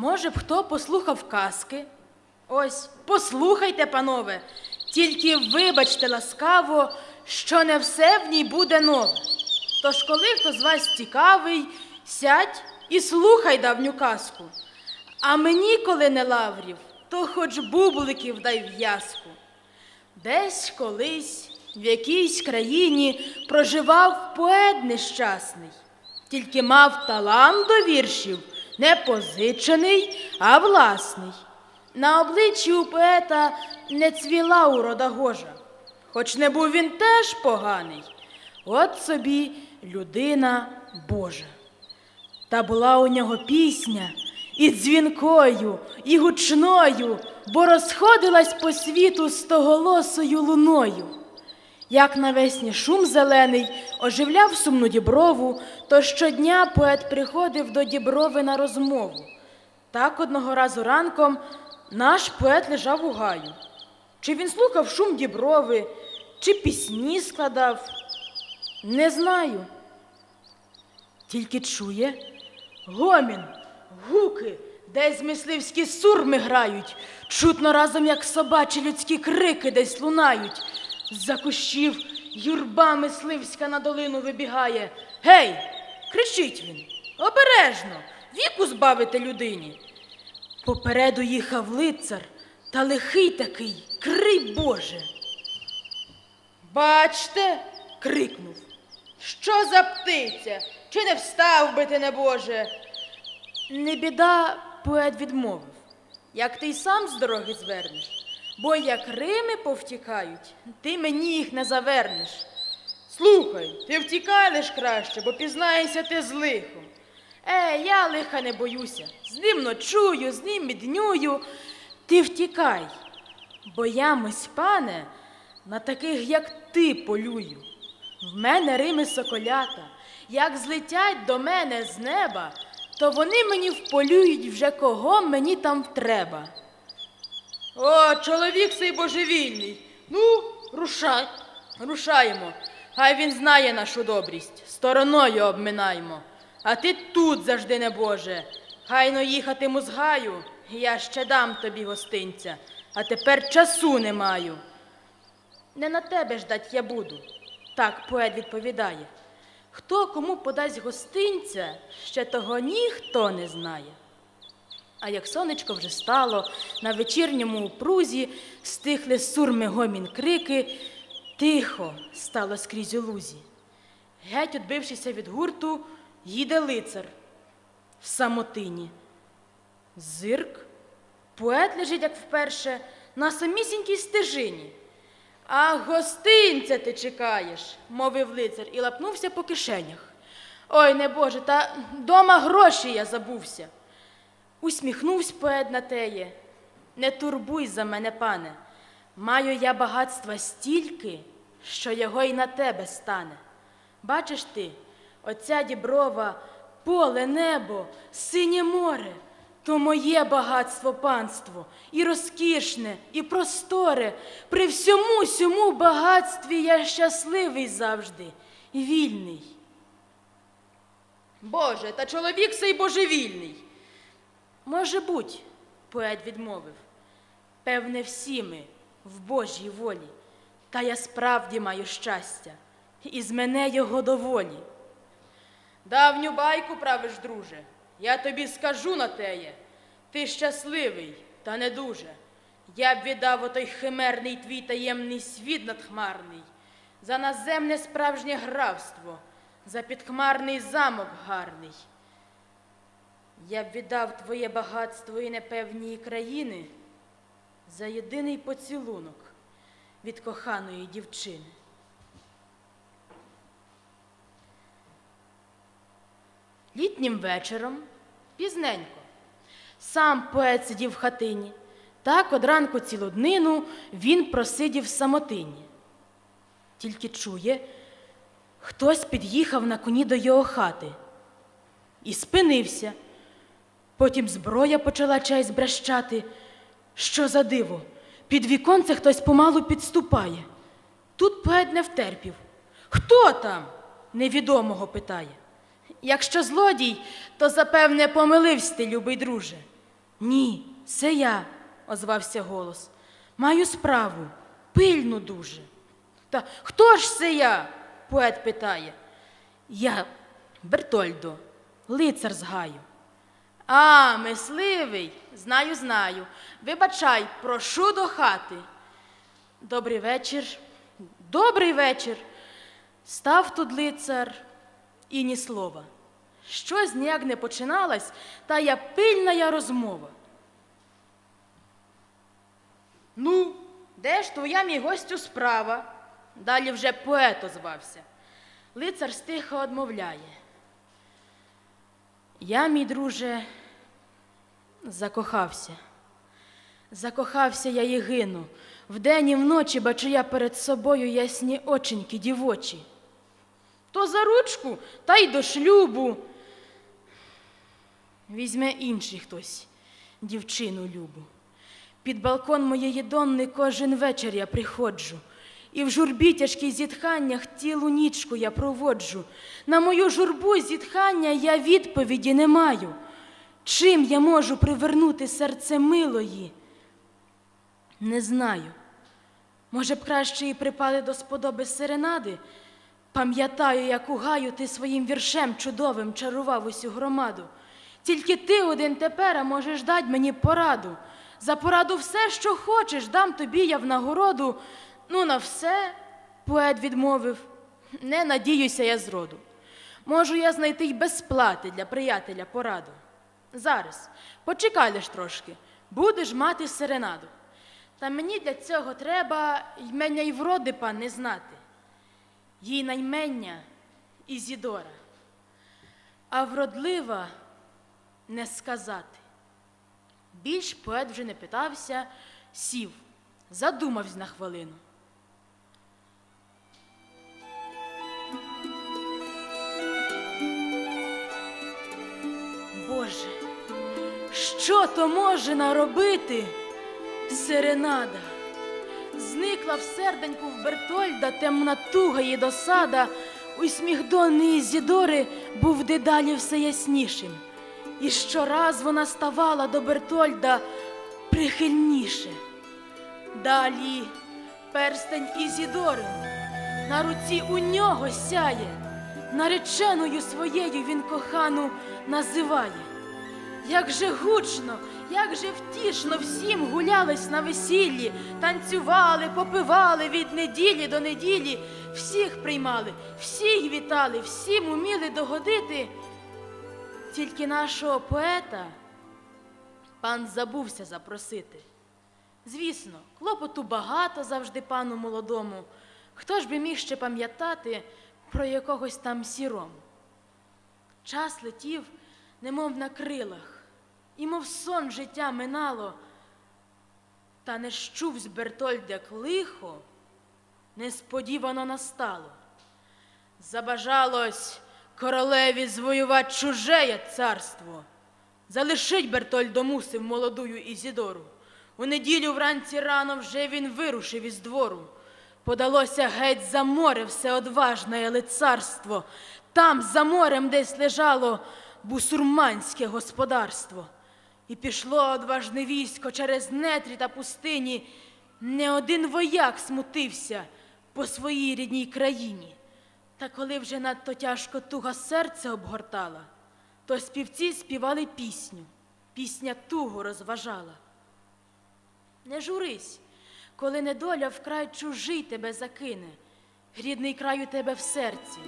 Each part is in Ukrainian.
Може б хто послухав казки? Ось, послухайте, панове, тільки вибачте ласкаво, що не все в ній буде нове. Тож, коли хто з вас цікавий, сядь і слухай давню казку. А мені, коли не лаврів, то хоч бубликів дай в'язку. Десь колись в якійсь країні проживав поет нещасний, тільки мав талант до віршів не позичений, а власний. На обличчі у поета не цвіла урода гожа, хоч не був він теж поганий. От собі людина Божа. Та була у нього пісня і дзвінкою, і гучною, бо розходилась по світу стоголосою луною. Як навесні шум зелений оживляв сумну діброву, то щодня поет приходив до діброви на розмову. Так одного разу ранком наш поет лежав у гаю. Чи він слухав шум діброви, чи пісні складав, не знаю. Тільки чує гомін, гуки, десь мисливські сурми грають, чутно разом, як собачі людські крики десь лунають. З-за кущів юрба мисливська на долину вибігає. Гей, кричить він, обережно, віку збавити людині. Попереду їхав лицар, та лихий такий, крий Боже. Бачте, крикнув. Що за птиця? Чи не встав би ти, небоже? Не біда, поет відмовив. Як ти й сам з дороги звернеш, бо як Рими повтікають, ти мені їх не завернеш. Слухай, ти втікай лиш краще, бо пізнаєшся ти з лихом. Е, я лиха не боюся. З ним ночую, з ним і днюю. Ти втікай, бо я, мись пане, на таких, як ти, полюю. В мене Рими соколята, як злетять до мене з неба, то вони мені вполюють вже кого мені там треба. О, чоловік цей божевільний. Ну, рушай. Рушаємо. Хай він знає нашу добрість. Стороною обминаємо. А ти тут завжди не Боже. Хайно їхатиму з гаю, я ще дам тобі гостинця, а тепер часу не маю. Не на тебе ждать я буду. Так поет відповідає. Хто кому подасть гостинця, ще того ніхто не знає. А як сонечко вже стало, на вечірньому упрузі стихли сурми гомін крики, тихо стало скрізь у лузі. Геть, відбившися від гурту, їде лицар в самотині. Зирк, поет лежить, як вперше, на самісінькій стежині. А гостинця ти чекаєш, мовив лицар і лапнувся по кишенях. Ой, небоже, та дома гроші я забувся. Усміхнувся поет на теє. Не турбуй за мене, пане. Маю я багатства стільки, що його й на тебе стане. Бачиш ти, оця діброва, поле, небо, синє море. То моє багатство панство, і розкішне, і просторе. При всьому сьому багатстві я щасливий завжди і вільний. Боже, та чоловік сей божевільний. Може буть, поет відмовив. Певне, всі ми в Божій волі, та я справді маю щастя, і з мене його доволі. Давню байку правиш, друже, я тобі скажу на теє. Ти щасливий, та не дуже. Я б віддав отой химерний твій таємний світ надхмарний, за наземне справжнє графство, за підхмарний замок гарний. Я б віддав твоє багатство і непевні країни за єдиний поцілунок від коханої дівчини. Літнім вечором, пізненько, сам поет сидів в хатині. Так од ранку цілу днину він просидів в самотині. Тільки чує, хтось під'їхав на коні до його хати і спинився. Потім зброя почала чайсь брещати. Що за диво? Під віконце хтось помалу підступає. Тут поет не втерпів. Хто там? невідомого питає. Якщо злодій, то запевне помилився ти, любий друже. Ні, це я, озвався голос. Маю справу, пильну дуже. Та хто ж це я? поет питає. Я Бертольдо, лицар з Гаю. А, мисливий, знаю, знаю. Вибачай, прошу до хати. Добрий вечір, добрий вечір. Став тут лицар і ні слова. Щось ніяк не починалась, та я пильна я розмова. Ну, де ж твоя мій гостю справа? Далі вже поет озвався. Лицар стихо одмовляє. Я, мій друже, закохався. Закохався я і гину. Вдень і вночі бачу я перед собою ясні оченьки дівочі. То за ручку, та й до шлюбу. Візьме інший хтось, дівчину любу. Під балкон моєї донни кожен вечір я приходжу, і в журбі тяжкій зітханнях цілу нічку я проводжу. На мою журбу зітхання я відповіді не маю. Чим я можу привернути серце милої? Не знаю. Може б краще і припали до сподоби серенади? Пам'ятаю, як у гаю ти своїм віршем чудовим чарував усю громаду. Тільки ти один тепер можеш дать мені пораду. За пораду все, що хочеш, дам тобі я в нагороду. Ну, на все, поет відмовив, не надіюся я зроду. Можу я знайти й безплати для приятеля пораду. Зараз, почекай лиш трошки, будеш мати серенаду. Та мені для цього треба ймення й вроди, пан, не знати. Їй наймення Ізідора, а вродлива не сказати. Більш поет вже не питався, сів, задумався на хвилину. Боже, що то може наробити серенада? Зникла в серденьку в Бертольда темна туга і досада, усміх Донни Ізідори був дедалі все яснішим. І щораз вона ставала до Бертольда прихильніше. Далі перстень Ізідори, на руці у нього сяє, нареченою своєю він кохану називає. Як же гучно, як же втішно всім гулялись на весіллі, танцювали, попивали від неділі до неділі, всіх приймали, всіх вітали, всім уміли догодити. Тільки нашого поета пан забувся запросити. Звісно, клопоту багато завжди пану молодому. Хто ж би міг ще пам'ятати про якогось там сірому? Час летів, немов на крилах, і мов сон життя минало, та не щув з Бертольдяк лихо, несподівано настало. Забажалось королеві звоювати чужеє царство. Залишить Бертольдо мусив молодую Ізідору. У неділю вранці рано вже він вирушив із двору. Подалося геть за море все одважне лицарство. Там за морем десь лежало бусурманське господарство. І пішло одважне військо через нетрі та пустині. Не один вояк смутився по своїй рідній країні. Та коли вже надто тяжко туга серце обгортала, то співці співали пісню, пісня тугу розважала. Не журись, коли недоля вкрай чужий тебе закине, рідний край у тебе в серці,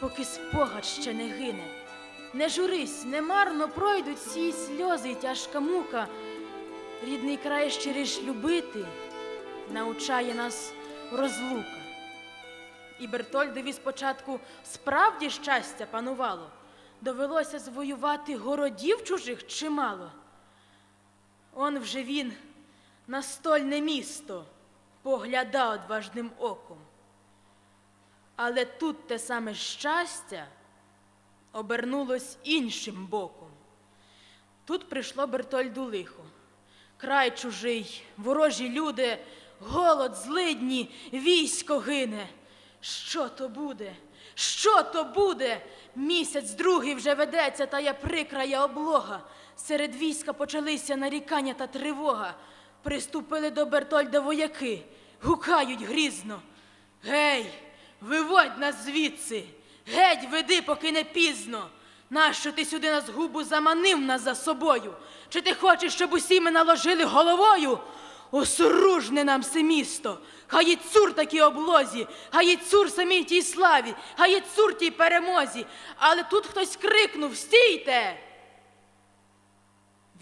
поки спогад ще не гине. Не журись, немарно пройдуть ці сльози й тяжка мука. Рідний край щириш любити, научає нас розлука. І Бертольдові спочатку справді щастя панувало, довелося звоювати городів чужих чимало. Он вже він на стольне місто погляда одважним оком. Але тут те саме щастя обернулось іншим боком. Тут прийшло Бертольду лихо. Край чужий, ворожі люди, голод, злидні, військо гине. Що то буде? Що то буде? Місяць другий вже ведеться, та я прикрая облога. Серед війська почалися нарікання та тривога. Приступили до Бертольда вояки, гукають грізно. Гей, виводь нас звідси, геть веди, поки не пізно. Нащо ти сюди нас губу заманив нас за собою? Чи ти хочеш, щоб усі ми наложили головою? Осоружне нам це місто, хай і цур такій облозі, хай і цур самій тій славі, хай і цур тій перемозі. Але тут хтось крикнув: стійте!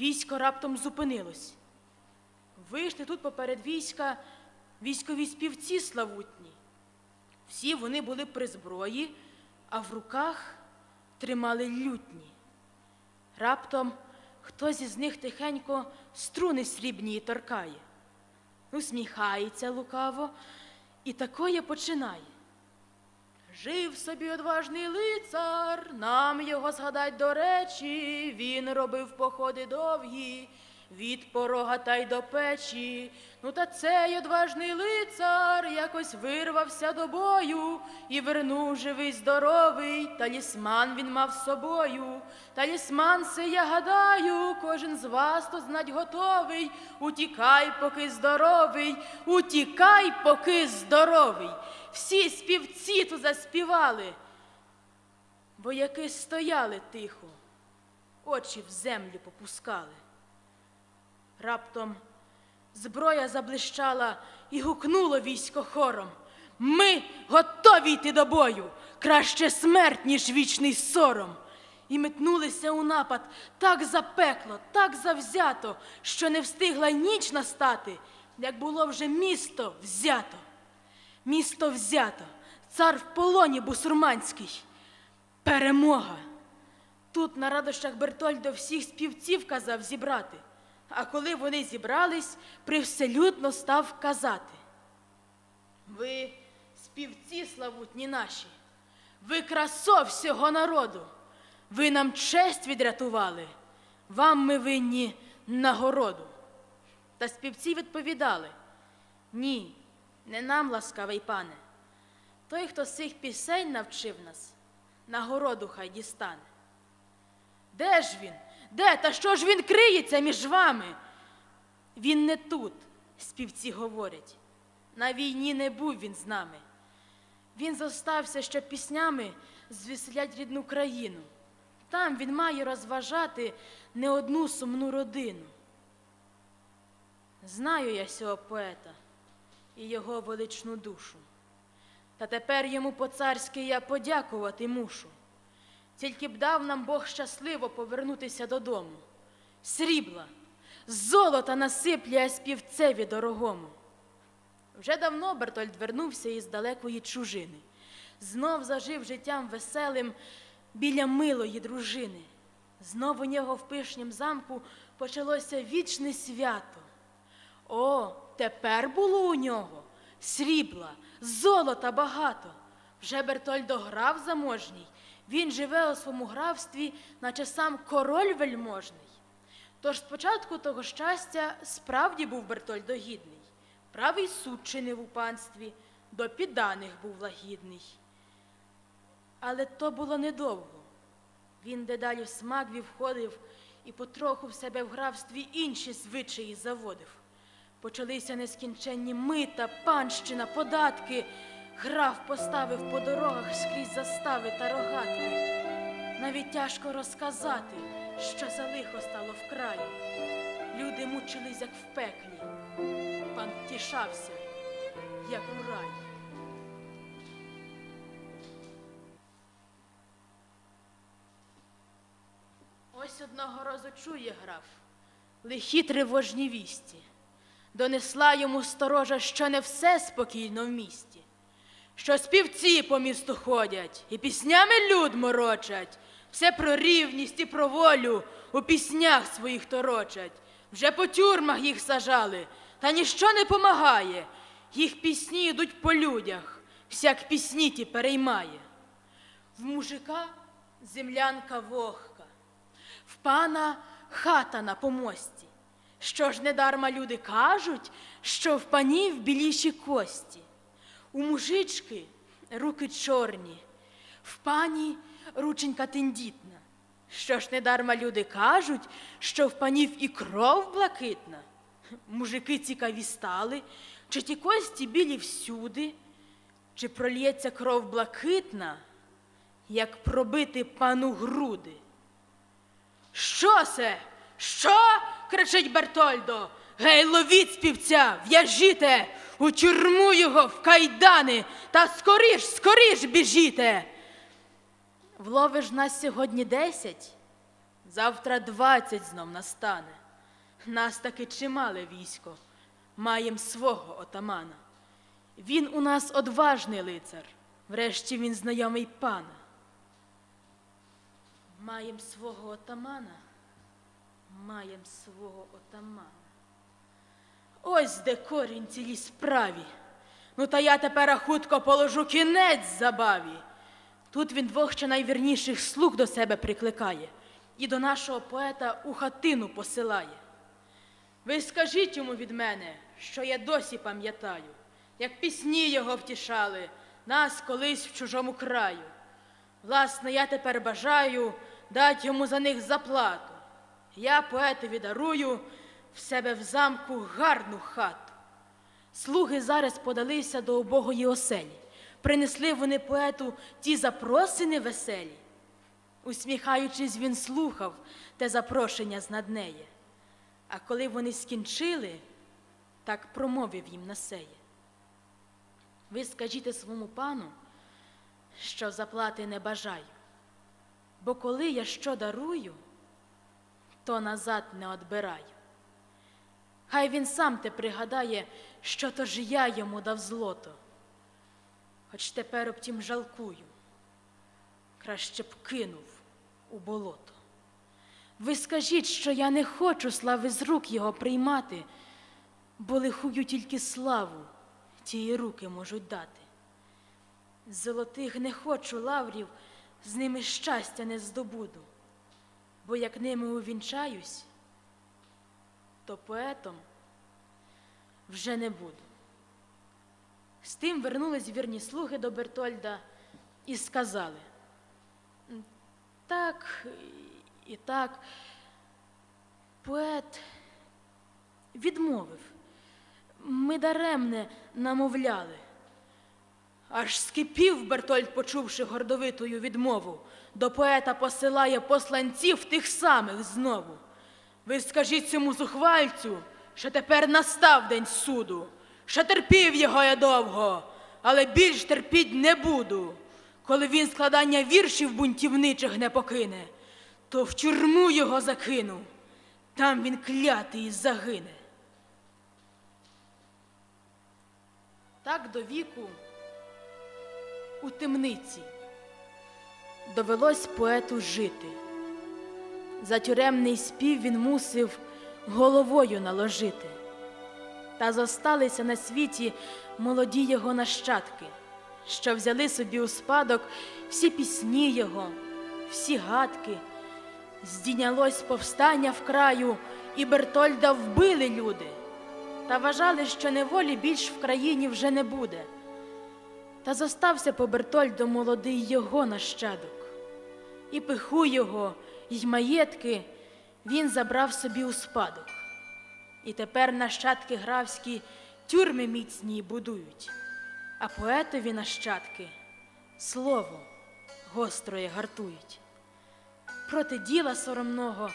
Військо раптом зупинилось. Вийшли тут поперед війська військові співці славутні. Всі вони були при зброї, а в руках тримали лютні. Раптом хтось із них тихенько струни срібні торкає, усміхається лукаво і такое починає. Жив собі одважний лицар, нам його згадать до речі, він робив походи довгі, від порога та й до печі. Ну та цей одважний лицар якось вирвався до бою і вернув живий здоровий. Талісман він мав з собою. Талісман це я гадаю, кожен з вас то знать готовий. Утікай, поки здоровий, утікай, поки здоровий. Всі співці тут заспівали. Вояки стояли тихо, очі в землю попускали. Раптом зброя заблищала і гукнуло військо хором. Ми готові йти до бою, краще смерть, ніж вічний сором. І метнулися у напад так запекло, так завзято, що не встигла ніч настати, як було вже місто взято. Місто взято, цар в полоні бусурманський. Перемога. Тут на радощах Бертольд до всіх співців казав зібрати. А коли вони зібрались, привселюдно став казати. Ви співці славутні наші, ви красо всього народу, ви нам честь відрятували, вам ми винні нагороду. Та співці відповідали: Ні, не нам, ласкавий пане. Той, хто з цих пісень навчив нас, нагороду хай дістане. Де ж він? Де? Та що ж він криється між вами? Він не тут, співці говорять. На війні не був він з нами. Він зостався, щоб піснями звеселять рідну країну. Там він має розважати не одну сумну родину. Знаю я сього поета і його величну душу. Та тепер йому по-царськи я подякувати мушу. Тільки б дав нам Бог щасливо повернутися додому. Срібла, золота насиплє співцеві дорогому. Вже давно Бертольд вернувся із далекої чужини, знов зажив життям веселим біля милої дружини. Знов у нього в пишнім замку почалося вічне свято. О, тепер було у нього срібла, золота багато. Вже Бертольд грав заможній, він живе у своєму графстві, наче сам король вельможний. Тож спочатку того щастя справді був Бертольд гідний, правий суд чинив у панстві, до підданих був лагідний. Але то було недовго. Він дедалі в смагві входив і потроху в себе в графстві інші звичаї заводив. Почалися нескінченні мита, панщина, податки. Граф поставив по дорогах скрізь застави та рогатки. Навіть тяжко розказати, що за лихо стало в краю. Люди мучились, як в пеклі. Пан втішався, як у рай. Ось одного разу чує граф лихі тривожні вісті. Донесла йому сторожа, що не все спокійно в місті, що співці по місту ходять і піснями люд морочать, все про рівність і про волю у піснях своїх торочать. Вже по тюрмах їх сажали, та ніщо не помагає. Їх пісні йдуть по людях, всяк пісні ті переймає. В мужика землянка вогка, в пана хата на помості. Що ж недарма люди кажуть, що в панів біліші кості, у мужички руки чорні, в пані рученька тендітна. Що ж недарма люди кажуть, що в панів і кров блакитна. Мужики цікаві стали, чи ті кості білі всюди, чи прольється кров блакитна, як пробити пану груди. Що це? Що? кричить Бертольдо. Гей, ловіть співця, в'яжіте, у тюрму його в кайдани, та скоріш, скоріш біжіте. Вловиш нас сьогодні десять, завтра двадцять знов настане. Нас таки чимале військо, маєм свого отамана. Він у нас одважний лицар, врешті він знайомий пана. Маєм свого отамана, маєм свого отамана. Ось де корінь цілій справі. Ну та я тепер хутко положу кінець забаві. Тут він двох ще найвірніших слуг до себе прикликає і до нашого поета у хатину посилає. Ви скажіть йому від мене, що я досі пам'ятаю, як пісні його втішали нас колись в чужому краю. Власне, я тепер бажаю дати йому за них заплату. Я поетові дарую в себе в замку гарну хату. Слуги зараз подалися до убогої оселі. Принесли вони поету ті запросини веселі. Усміхаючись, він слухав те запрошення з над неї. А коли вони скінчили, так промовив їм на сеє. Ви скажіть своєму пану, що заплати не бажаю, бо коли я що дарую, то назад не одбираю. Хай він сам те пригадає, що то ж я йому дав злото. Хоч тепер обтім жалкую, краще б кинув у болото. Ви скажіть, що я не хочу слави з рук його приймати, бо лихую тільки славу тії руки можуть дати. Золотих не хочу лаврів, з ними щастя не здобуду, бо як ними увінчаюсь, то поетом вже не буду. З тим вернулись вірні слуги до Бертольда і сказали так і так. Поет відмовив. Ми даремне намовляли. Аж скипів Бертольд, почувши гордовитою відмову, до поета посилає посланців тих самих знову. Ви скажіть цьому зухвальцю, що тепер настав день суду, що терпів його я довго, але більш терпіть не буду. Коли він складання віршів бунтівничих не покине, то в тюрму його закину, там він клятий і загине. Так до віку у темниці довелось поету жити. За тюремний спів він мусив головою наложити. Та зосталися на світі молоді його нащадки, що взяли собі у спадок всі пісні його, всі гадки. Здійнялось повстання в краю, і Бертольда вбили люди, та вважали, що неволі більш в країні вже не буде. Та зостався по Бертольду молодий його нащадок, і пиху його, й маєтки він забрав собі у спадок. І тепер нащадки графські тюрми міцні будують, а поетові нащадки слово гостроє гартують. Проти діла соромного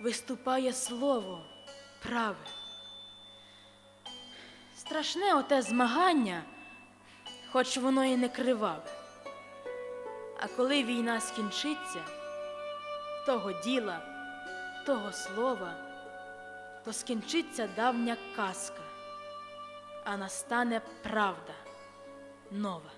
виступає слово праве. Страшне оте змагання, хоч воно і не криваве. А коли війна скінчиться, того діла, того слова, то скінчиться давня казка, а настане правда нова.